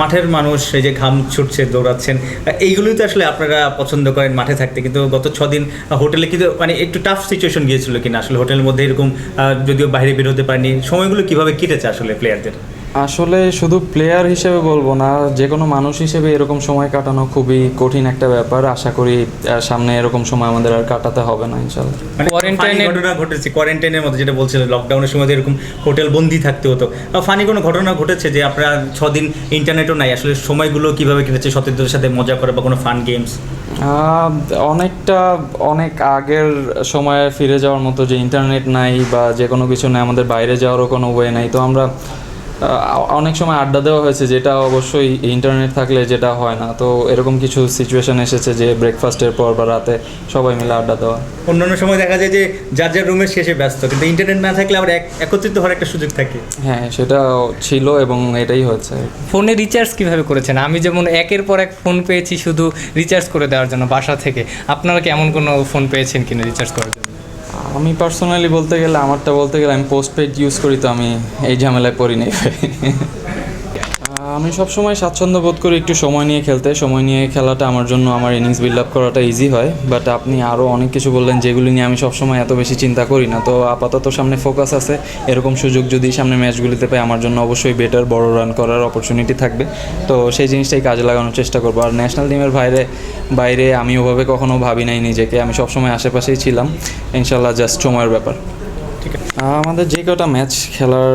মাঠের মানুষ, এই যে ঘাম ছুটছে, দৌড়াচ্ছেন, এইগুলোই তো আসলে আপনারা পছন্দ করেন মাঠে থাকতে। কিন্তু গত ছদিন হোটেলে কিন্তু মানে একটু টাফ সিচুয়েশন গিয়েছিল কিনা। আসলে হোটেলের মধ্যে এরকম যদিও বাইরে বেরোতে পারেনি। সময়গুলো কীভাবে কেটেছে আসলে প্লেয়ারদের আসলে শুধু প্লেয়ার হিসেবে বলব না যে কোনো মানুষ হিসেবে এরকম সময় কাটানো খুবই কঠিন একটা ব্যাপার। আশা করি সামনে এরকম সময় আমাদের আর কাটাতে হবে না ইনশাল্লাহ মানে Quarantine ঘটনা ঘটেছে কোয়ারেন্টাইনের মধ্যে যেটা বলছিলেন লকডাউনের সময় এরকম হোটেল বন্দি থাকতে হতো। ফানি কোনো ঘটনা ঘটেছে যে আপনারা ছদিন ইন্টারনেটও নাই? আসলে সময়গুলো কীভাবে কেটেছে? সতীর্থদের সাথে মজা করে বা কোনো ফান গেমস অনেকটা অনেক আগের সময়ে ফিরে যাওয়ার মতো যে ইন্টারনেট নাই বা যে কোনো কিছু নেই আমাদের বাইরে যাওয়ারও কোনো ওয়ে নাই। তো আমরা অনেক সময় আড্ডা দেওয়া হয়েছে যেটা অবশ্যই ইন্টারনেট থাকলে যেটা হয় না। তো এরকম কিছু সিচুয়েশন এসেছে যে ব্রেকফাস্টের পর বা রাতে সবাই মিলে আড্ডা দেওয়া। অন্যান্য সময় দেখা যায় যে যার যার রুমের শেষে ব্যস্ত কিন্তু ইন্টারনেট না থাকলে আবার এক- একত্রিত হওয়ার একটা সুযোগ থাকে। হ্যাঁ সেটা ছিল এবং এটাই হচ্ছে। ফোনে রিচার্জ কীভাবে করেছেন? আমি যেমন একের পর এক ফোন পেয়েছি শুধু রিচার্জ করে দেওয়ার জন্য বাসা থেকে। আপনারা কি এমন কোনো ফোন পেয়েছেন কিনা রিচার্জ করার জন্য? আমি পার্সোনালি বলতে গেলে, আমারটা বলতে গেলে আমি পোস্ট পেড ইউজ করি তো আমি এই ঝামেলায় পড়ি আমি সবসময় স্বাচ্ছন্দ্য বোধ করি একটু সময় নিয়ে খেলতে। সময় নিয়ে খেলাটা আমার জন্য আমার ইনিংস বিল্ড আপ করাটা ইজি হয়। বাট আপনি আরও অনেক কিছু বললেন যেগুলি নিয়ে আমি সবসময় এত বেশি চিন্তা করি না। তো আপাতত সামনে ফোকাস আছে। এরকম সুযোগ যদি সামনে ম্যাচগুলিতে পাই, আমার জন্য অবশ্যই বেটার বড় রান করার অপরচুনিটি থাকবে। তো সেই জিনিসটাই কাজে লাগানোর চেষ্টা করব। আর ন্যাশনাল টিমের বাইরে বাইরে আমি ওভাবে কখনো ভাবি নাই নিজেকে। আমি সবসময় আশেপাশেই ছিলাম। ইনশাল্লাহ জাস্ট সময়ের ব্যাপার। আমাদের যে কটা ম্যাচ খেলার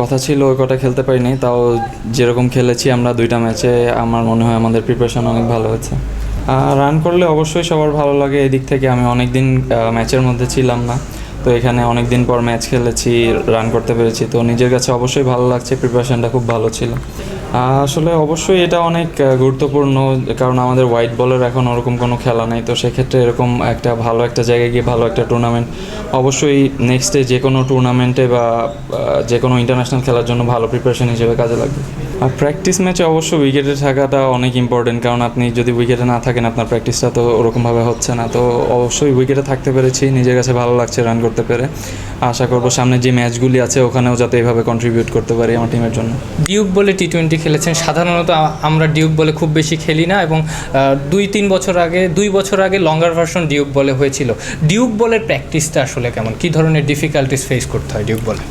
কথা ছিল, ওই কটা খেলতে পারিনি। তাও যেরকম খেলেছি আমরা দুইটা ম্যাচে আমার মনে হয় আমাদের প্রিপারেশন অনেক ভালো হয়েছে। রান করলে অবশ্যই সবার ভালো লাগে। এদিক থেকে আমি অনেক দিন ম্যাচের মধ্যে ছিলাম না। তো এখানে অনেক দিন পর ম্যাচ খেলেছি রান করতে পেরেছি। তো নিজের কাছে অবশ্যই ভালো লাগছে প্রিপারেশনটা খুব ভালো ছিল। আসলে অবশ্যই এটা অনেক গুরুত্বপূর্ণ, কারণ আমাদের হোয়াইট বলের এখন ওরকম কোনো খেলা নেই। তো সেক্ষেত্রে এরকম একটা ভালো একটা জায়গায় গিয়ে ভালো একটা টুর্নামেন্ট অবশ্যই নেক্সটে যে কোনো টুর্নামেন্টে বা যে কোনো ইন্টারন্যাশনাল খেলার জন্য ভালো প্রিপারেশন হিসেবে কাজে লাগবে। আর প্র্যাকটিস ম্যাচে অবশ্যই উইকেটে থাকাটা অনেক ইম্পর্টেন্ট কারণ আপনি যদি উইকেটে না থাকেন, আপনার প্র্যাকটিসটা তো ওরকমভাবে হচ্ছে না। তো অবশ্যই উইকেটে থাকতে পেরেছি, নিজের কাছে ভালো লাগছে রান করতে পেরে। আশা করব সামনে যে ম্যাচগুলি আছে, ওখানেও যাতে এইভাবে কন্ট্রিবিউট করতে পারি আমার টিমের জন্য। ডিউক বলে টি টোয়েন্টি খেলেছেন। সাধারণত আমরা ডিউক বলে খুব বেশি খেলি না এবং দুই তিন বছর আগে, দুই বছর আগে লঙ্গার ভার্সন ডিউক বলে হয়েছিল। ডিউক বলের প্র্যাকটিসটা আসলে কেমন? কী ধরনের ডিফিকাল্টিস ফেস করতে হয় ডিউক বলে?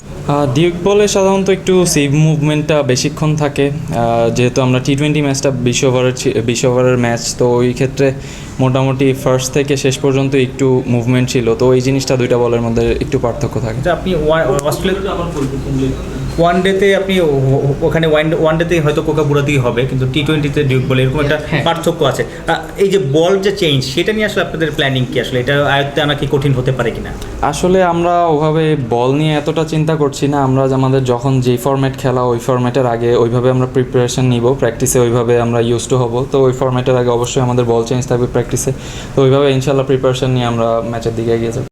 ডিউক বলে সাধারণত একটু সেভ মুভমেন্টটা বেশিক্ষণ থাকে। যেহেতু আমরা টি টোয়েন্টি ম্যাচটা বিশ ওভারের ছি- বিশ ওভারের ম্যাচ তো ওই ক্ষেত্রে মোটামুটি ফার্স্ট থেকে শেষ পর্যন্ত একটু মুভমেন্ট ছিল। তো এই জিনিসটা দুইটা বলের মধ্যে একটু পার্থক্য থাকে। আপনি ওয়া- অস্ট্রেলিয়া ওয়ান ডেতে আপনি ওখানে ওয়ান ওয়ান ডেতে হয়তো কোকাবুড়াতেই হবে কিন্তু টি টোয়েন্টিতে ডিউক বলে এরকম একটা হ্যাঁ। পার্থক্য আছে। এই যে বল যে চেঞ্জ সেটা নিয়ে আসলে আপনাদের প্ল্যানিং কি আসলে? এটা আয়ত্তে আনা কি কঠিন হতে পারে কিনা? আসলে আমরা ওভাবে বল নিয়ে এতটা চিন্তা করছি না। আমরা আমাদের যখন যেই ফরম্যাট খেলা ওই ফরম্যাটের আগে ওইভাবে আমরা প্রিপারেশন নিব। প্র্যাকটিসে ওইভাবে আমরা ইউজ টু হব। তো ওই ফরম্যাটের আগে অবশ্যই আমাদের বল চেঞ্জ থাকবে প্র্যাকটিসে তো ওইভাবে ইনশাল্লাহ প্রিপারেশন নিয়ে আমরা ম্যাচের দিকে এগিয়ে যাব।